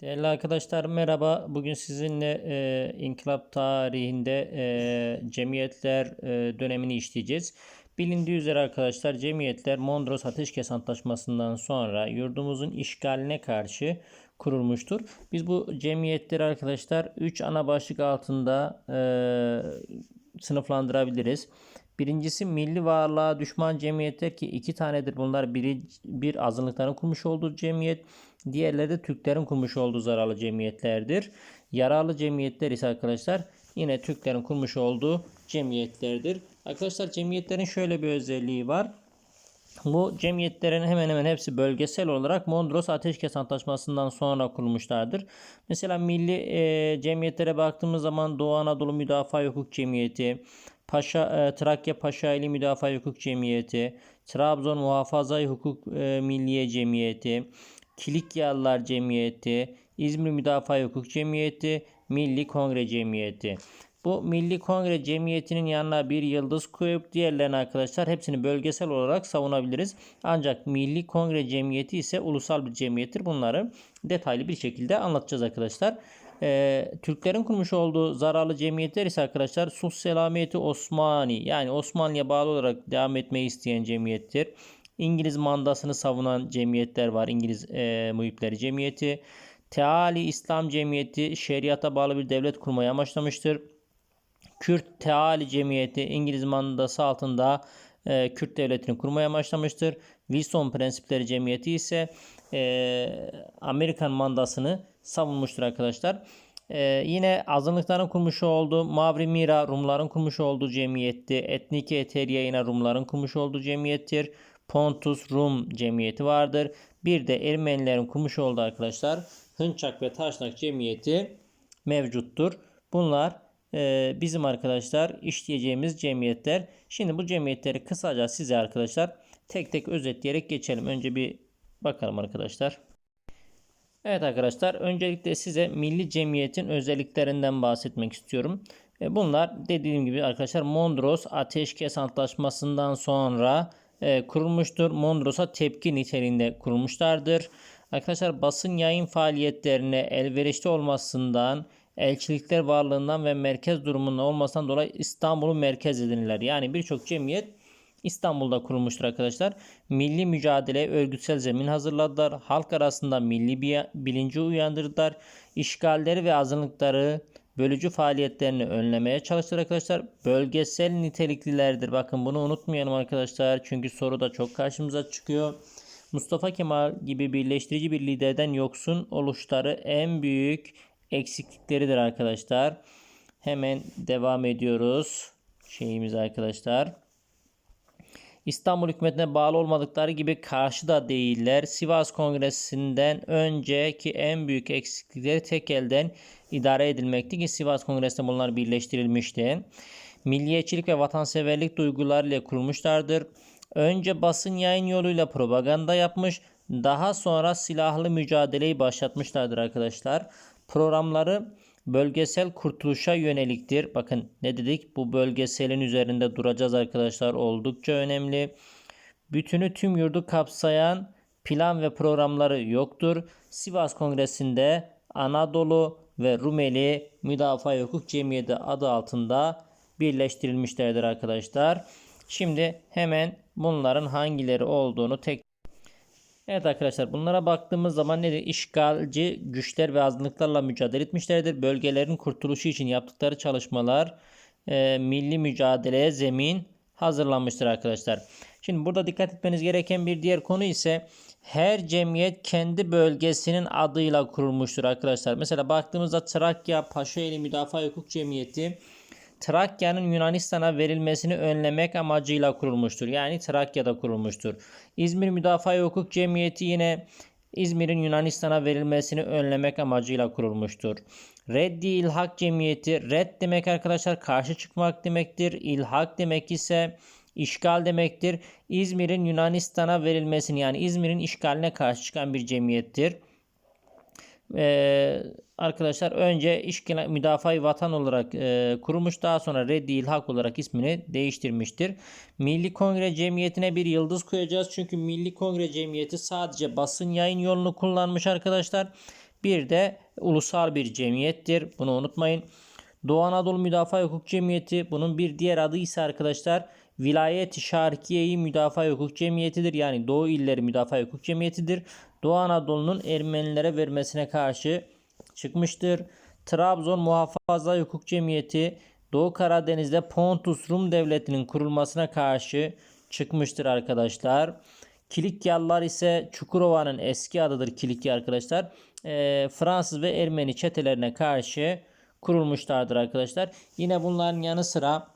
Değerli arkadaşlar merhaba. Bugün sizinle e, inkılap tarihinde e, cemiyetler e, dönemini işleyeceğiz. Bilindiği üzere arkadaşlar cemiyetler Mondros Ateşkes Antlaşması'ndan sonra yurdumuzun işgaline karşı kurulmuştur. Biz bu cemiyetleri arkadaşlar 3 ana başlık altında e, sınıflandırabiliriz. Birincisi milli varlığa düşman cemiyetler ki iki tanedir bunlar. Biri bir azınlıkların kurmuş olduğu cemiyet, diğerleri de Türklerin kurmuş olduğu zararlı cemiyetlerdir. Yararlı cemiyetler ise arkadaşlar yine Türklerin kurmuş olduğu cemiyetlerdir. Arkadaşlar cemiyetlerin şöyle bir özelliği var. Bu cemiyetlerin hemen hemen hepsi bölgesel olarak Mondros Ateşkes Antlaşması'ndan sonra kurulmuşlardır. Mesela milli e, cemiyetlere baktığımız zaman Doğu Anadolu Müdafaa Hukuk Cemiyeti, Paşa e, Trakya Paşaili Müdafaa Hukuk Cemiyeti, Trabzon Muhafaza Hukuk e, Milliye Cemiyeti, Kilikyalılar Cemiyeti, İzmir Müdafaa Hukuk Cemiyeti, Milli Kongre Cemiyeti. Bu Milli Kongre Cemiyeti'nin yanına bir yıldız koyup diğerlerini arkadaşlar hepsini bölgesel olarak savunabiliriz. Ancak Milli Kongre Cemiyeti ise ulusal bir cemiyettir. Bunları detaylı bir şekilde anlatacağız arkadaşlar. Ee, Türklerin kurmuş olduğu zararlı cemiyetler ise arkadaşlar Sulh Selamiyeti Osmani yani Osmanlı'ya bağlı olarak devam etmeyi isteyen cemiyettir. İngiliz mandasını savunan cemiyetler var. İngiliz e, muhipleri cemiyeti. Teali İslam Cemiyeti şeriata bağlı bir devlet kurmayı amaçlamıştır. Kürt Teali Cemiyeti İngiliz mandası altında e, Kürt devletini kurmaya amaçlamıştır. Wilson Prensipleri Cemiyeti ise e, Amerikan mandasını savunmuştur arkadaşlar. E, yine azınlıkların kurmuş olduğu Mavri Mira Rumların kurmuş olduğu cemiyetti. Etnike Eteriye yine Rumların kurmuş olduğu cemiyettir. Pontus Rum cemiyeti vardır. Bir de Ermenilerin kurmuş olduğu arkadaşlar Hınçak ve Taşnak cemiyeti mevcuttur. Bunlar e, bizim arkadaşlar işleyeceğimiz cemiyetler. Şimdi bu cemiyetleri kısaca size arkadaşlar tek tek özetleyerek geçelim. Önce bir bakalım arkadaşlar. Evet arkadaşlar öncelikle size milli cemiyetin özelliklerinden bahsetmek istiyorum. E, bunlar dediğim gibi arkadaşlar Mondros Ateşkes Antlaşması'ndan sonra e, kurulmuştur. Mondros'a tepki niteliğinde kurulmuşlardır. Arkadaşlar basın yayın faaliyetlerine elverişli olmasından, elçilikler varlığından ve merkez durumundan olmasından dolayı İstanbul'u merkez edinirler. Yani birçok cemiyet İstanbul'da kurulmuştur arkadaşlar. Milli mücadeleye örgütsel zemin hazırladılar. Halk arasında milli bilinci uyandırdılar. İşgalleri ve azınlıkları bölücü faaliyetlerini önlemeye çalıştılar arkadaşlar. Bölgesel niteliklilerdir. Bakın bunu unutmayalım arkadaşlar. Çünkü soru da çok karşımıza çıkıyor. Mustafa Kemal gibi birleştirici bir liderden yoksun oluşları en büyük eksiklikleridir arkadaşlar. Hemen devam ediyoruz. Şeyimiz arkadaşlar. İstanbul hükümetine bağlı olmadıkları gibi karşı da değiller. Sivas Kongresi'nden önceki en büyük eksiklikleri tek elden idare edilmekti ki Sivas Kongresi'nde bunlar birleştirilmişti. Milliyetçilik ve vatanseverlik duygularıyla kurulmuşlardır. Önce basın yayın yoluyla propaganda yapmış, daha sonra silahlı mücadeleyi başlatmışlardır arkadaşlar. Programları bölgesel kurtuluşa yöneliktir. Bakın ne dedik? Bu bölgeselin üzerinde duracağız arkadaşlar. Oldukça önemli. Bütünü tüm yurdu kapsayan plan ve programları yoktur. Sivas Kongresi'nde Anadolu ve Rumeli Müdafaa Hukuk Cemiyeti adı altında birleştirilmişlerdir arkadaşlar. Şimdi hemen bunların hangileri olduğunu tek Evet arkadaşlar bunlara baktığımız zaman nedir? İşgalci güçler ve azınlıklarla mücadele etmişlerdir. Bölgelerin kurtuluşu için yaptıkları çalışmalar e, milli mücadeleye zemin hazırlanmıştır arkadaşlar. Şimdi burada dikkat etmeniz gereken bir diğer konu ise her cemiyet kendi bölgesinin adıyla kurulmuştur arkadaşlar. Mesela baktığımızda Trakya Paşaeli Müdafaa Hukuk Cemiyeti Trakya'nın Yunanistan'a verilmesini önlemek amacıyla kurulmuştur. Yani Trakya'da kurulmuştur. İzmir Müdafaa Hukuk Cemiyeti yine İzmir'in Yunanistan'a verilmesini önlemek amacıyla kurulmuştur. Reddi İlhak Cemiyeti, red demek arkadaşlar karşı çıkmak demektir. İlhak demek ise işgal demektir. İzmir'in Yunanistan'a verilmesini yani İzmir'in işgaline karşı çıkan bir cemiyettir. Ee, arkadaşlar önce işgal müdafaa vatan olarak e, kurulmuş daha sonra reddi ilhak olarak ismini değiştirmiştir. Milli Kongre Cemiyeti'ne bir yıldız koyacağız. Çünkü Milli Kongre Cemiyeti sadece basın yayın yolunu kullanmış arkadaşlar. Bir de ulusal bir cemiyettir. Bunu unutmayın. Doğu Anadolu Müdafaa Hukuk Cemiyeti bunun bir diğer adı ise arkadaşlar Vilayet-i Şarkiye-i Müdafaa Hukuk Cemiyeti'dir. Yani Doğu İlleri Müdafaa Hukuk Cemiyeti'dir. Doğu Anadolu'nun Ermenilere vermesine karşı çıkmıştır. Trabzon Muhafaza Hukuk Cemiyeti Doğu Karadeniz'de Pontus Rum Devleti'nin kurulmasına karşı çıkmıştır arkadaşlar. Kilikyalılar ise Çukurova'nın eski adıdır Kilikya arkadaşlar. Ee, Fransız ve Ermeni çetelerine karşı kurulmuşlardır arkadaşlar. Yine bunların yanı sıra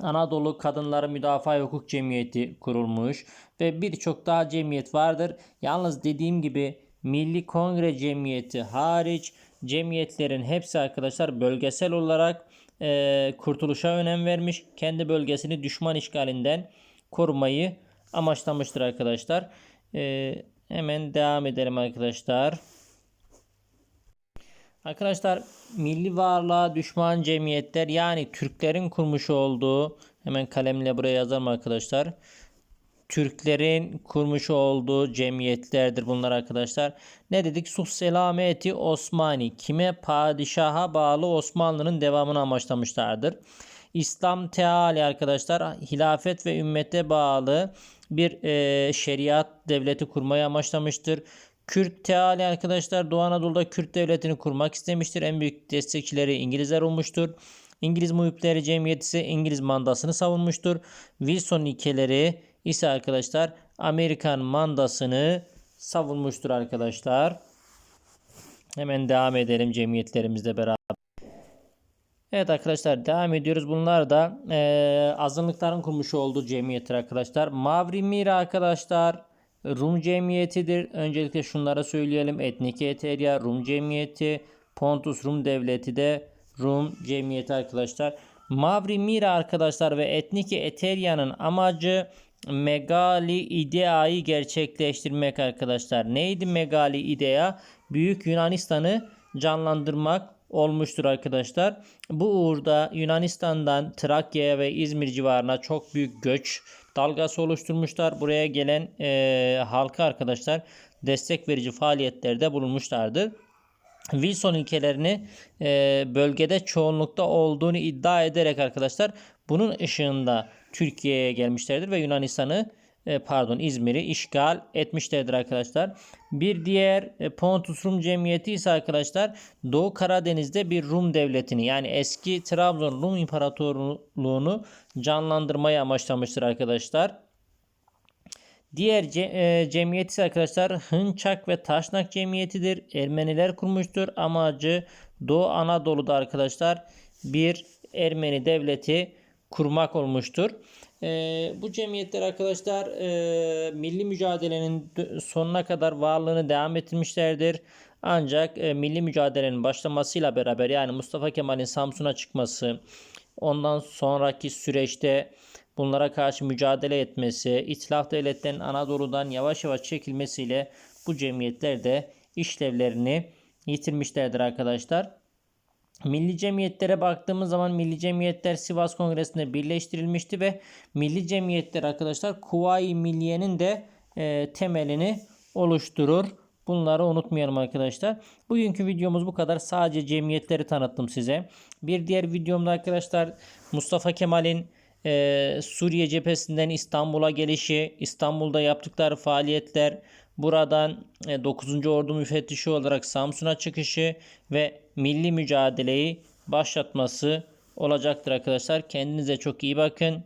Anadolu Kadınları Müdafaa Hukuk Cemiyeti kurulmuş ve birçok daha cemiyet vardır. Yalnız dediğim gibi Milli Kongre Cemiyeti hariç cemiyetlerin hepsi arkadaşlar bölgesel olarak e, kurtuluşa önem vermiş. Kendi bölgesini düşman işgalinden korumayı amaçlamıştır arkadaşlar. E, hemen devam edelim arkadaşlar. Arkadaşlar milli varlığa düşman cemiyetler yani Türklerin kurmuş olduğu hemen kalemle buraya yazalım arkadaşlar. Türklerin kurmuş olduğu cemiyetlerdir bunlar arkadaşlar. Ne dedik? Sulh Selameti Osmani kime padişaha bağlı Osmanlı'nın devamını amaçlamışlardır. İslam Teali arkadaşlar hilafet ve ümmete bağlı bir e, şeriat devleti kurmayı amaçlamıştır. Kürt Teali arkadaşlar Doğu Anadolu'da Kürt devletini kurmak istemiştir. En büyük destekçileri İngilizler olmuştur. İngiliz Muhipleri Cemiyeti İngiliz mandasını savunmuştur. Wilson ilkeleri ise arkadaşlar Amerikan mandasını savunmuştur arkadaşlar. Hemen devam edelim cemiyetlerimizle beraber. Evet arkadaşlar devam ediyoruz. Bunlar da e, azınlıkların kurmuş olduğu cemiyettir arkadaşlar. Mavri Mira arkadaşlar Rum cemiyetidir. Öncelikle şunlara söyleyelim. Etnik Eterya Rum cemiyeti. Pontus Rum devleti de Rum cemiyeti arkadaşlar. Mavri Mira arkadaşlar ve Etniki Eterya'nın amacı Megali ideayı gerçekleştirmek arkadaşlar. Neydi Megali idea? Büyük Yunanistan'ı canlandırmak olmuştur arkadaşlar. Bu uğurda Yunanistan'dan Trakya'ya ve İzmir civarına çok büyük göç dalgası oluşturmuşlar. Buraya gelen e, halka arkadaşlar destek verici faaliyetlerde bulunmuşlardır. Wilson ilkelerini e, bölgede çoğunlukta olduğunu iddia ederek arkadaşlar bunun ışığında Türkiye'ye gelmişlerdir ve Yunanistan'ı e, pardon İzmir'i işgal etmişlerdir arkadaşlar. Bir diğer e, Pontus Rum Cemiyeti ise arkadaşlar Doğu Karadeniz'de bir Rum devletini yani eski Trabzon Rum İmparatorluğunu canlandırmayı amaçlamıştır arkadaşlar. Diğer ce, e, cemiyet ise arkadaşlar Hınçak ve Taşnak cemiyetidir. Ermeniler kurmuştur. Amacı Doğu Anadolu'da arkadaşlar bir Ermeni devleti kurmak olmuştur. E, bu cemiyetler arkadaşlar e, milli mücadelenin sonuna kadar varlığını devam ettirmişlerdir. Ancak e, milli mücadelenin başlamasıyla beraber yani Mustafa Kemal'in Samsun'a çıkması, ondan sonraki süreçte bunlara karşı mücadele etmesi, İtilaf devletlerin Anadolu'dan yavaş yavaş çekilmesiyle bu cemiyetler de işlevlerini yitirmişlerdir arkadaşlar. Milli cemiyetlere baktığımız zaman milli cemiyetler Sivas Kongresi'nde birleştirilmişti ve milli cemiyetler arkadaşlar Kuvayi Milliye'nin de e, temelini oluşturur. Bunları unutmayalım arkadaşlar. Bugünkü videomuz bu kadar. Sadece cemiyetleri tanıttım size. Bir diğer videomda arkadaşlar Mustafa Kemal'in e, Suriye cephesinden İstanbul'a gelişi, İstanbul'da yaptıkları faaliyetler, buradan e, 9. Ordu müfettişi olarak Samsun'a çıkışı ve milli mücadeleyi başlatması olacaktır arkadaşlar. Kendinize çok iyi bakın.